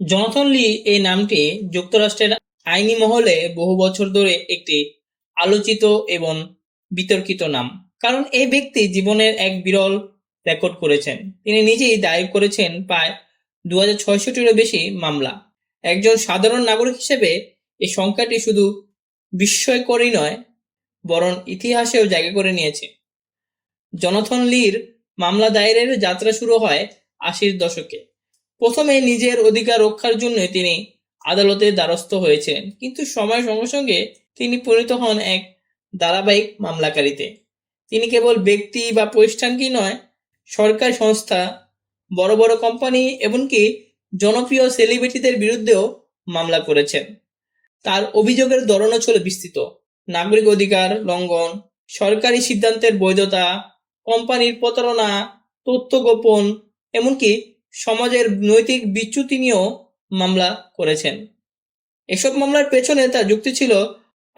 Jonathan লি এই নামটি যুক্তরাষ্ট্রের আইনি মহলে বহু বছর ধরে একটি আলোচিত এবং বিতর্কিত নাম। কারণ এই ব্যক্তি জীবনের এক বিরল রেকর্ড করেছেন। তিনি নিজেই দায়ের করেছেন প্রায় দু হাজার বেশি মামলা। একজন সাধারণ নাগরিক হিসেবে এই সংখ্যাটি শুধু বিস্ময়করই নয়, বরং ইতিহাসেও জায়গা করে নিয়েছে। জনথন লির মামলা দায়েরের যাত্রা শুরু হয় আশির দশকে। প্রথমে নিজের অধিকার রক্ষার জন্য তিনি আদালতের দ্বারস্থ হয়েছিলেন কিন্তু সময়ের সঙ্গে সঙ্গে তিনি পরিণত হন এক ধারাবাহিক মামলাকারীতে। তিনি কেবল ব্যক্তি বা প্রতিষ্ঠানকেই নয়, সরকারি সংস্থা, বড় বড় কোম্পানি এমনকি জনপ্রিয় সেলিব্রিটিদের বিরুদ্ধেও মামলা করেছেন। তার অভিযোগের ধরনও ছিল বিস্তৃত। নাগরিক অধিকার, লঙ্ঘন, সরকারি সিদ্ধান্তের বৈধতা, কোম্পানির প্রতারণা, তথ্য গোপন, এমনকি সমাজের নৈতিক বিচ্যুতি নিয়েও মামলা করেছেন। এসব মামলার পেছনে তার যুক্তি ছিল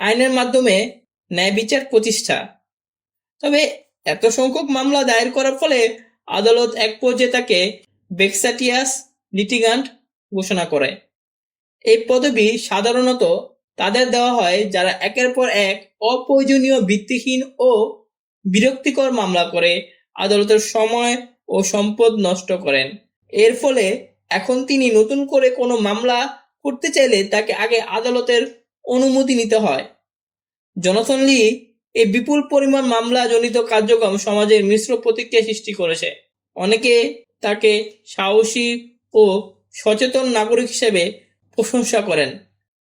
আইনের মাধ্যমে ন্যায় বিচার প্রতিষ্ঠা। তবে এত সংখ্যক মামলা দায়ের করার ফলে আদালত এক পর্যায়ে তাকে বেক্সাটিয়াস লিটিগান্ট ঘোষণা করে। এই পদবি সাধারণত তাদের দেওয়া হয় যারা একের পর এক অপ্রয়োজনীয় ভিত্তিহীন ও বিরক্তিকর মামলা করে আদালতের সময় ও সম্পদ নষ্ট করেন। এর ফলে এখন তিনি নতুন করে কোনো মামলা করতে চাইলে তাকে আগে আদালতের অনুমতি নিতে হয়। জনথন লি এই বিপুল পরিমাণ মামলা জনিত কার্যক্রম সমাজের মিশ্র প্রতিক্রিয়া সৃষ্টি করেছে। অনেকে তাকে সাহসী ও সচেতন নাগরিক হিসেবে প্রশংসা করেন,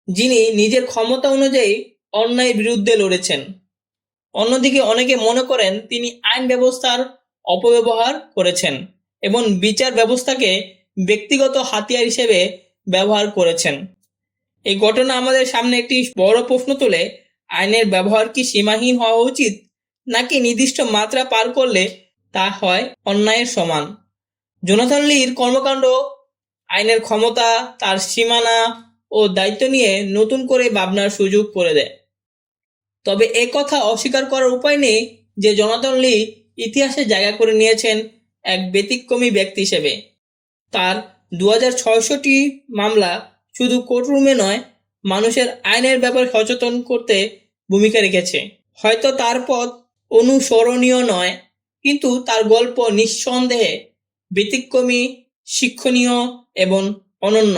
যিনি নিজের ক্ষমতা অনুযায়ী অন্যায়ের বিরুদ্ধে লড়েছেন। অন্যদিকে অনেকে মনে করেন তিনি আইন ব্যবস্থার অপব্যবহার করেছেন। এবং বিচার ব্যবস্থাকে ব্যক্তিগত হাতিয়ার হিসেবে ব্যবহার করেছেন। এই ঘটনা আমাদের সামনে একটি বড় প্রশ্ন তোলে, আইনের ব্যবহার কি সীমাহীন হওয়া উচিত, নাকি নির্দিষ্ট মাত্রা পার করলে তা হয় অন্যায়ের সমান? জোনাথন লির কর্মকাণ্ড, আইনের ক্ষমতা, তার সীমানা ও দায়িত্ব নিয়ে নতুন করে ভাবনার সুযোগ করে দেয়। তবে এ কথা অস্বীকার করার উপায় নেই যে জনাতন লি ইতিহাসে জায়গা করে নিয়েছেন এক ব্যতিক্রমী ব্যক্তি হিসেবে। তার দু ছয়শটি মামলা শুধু কোর্টরুমে নয়, মানুষের আইনের ব্যাপারে সচেতন করতে ভূমিকা রেখেছে। হয়তো তার পথ অনুসরণীয় নয়, কিন্তু তার গল্প নিঃসন্দেহে ব্যতিক্রমী, শিক্ষণীয় এবং অনন্য।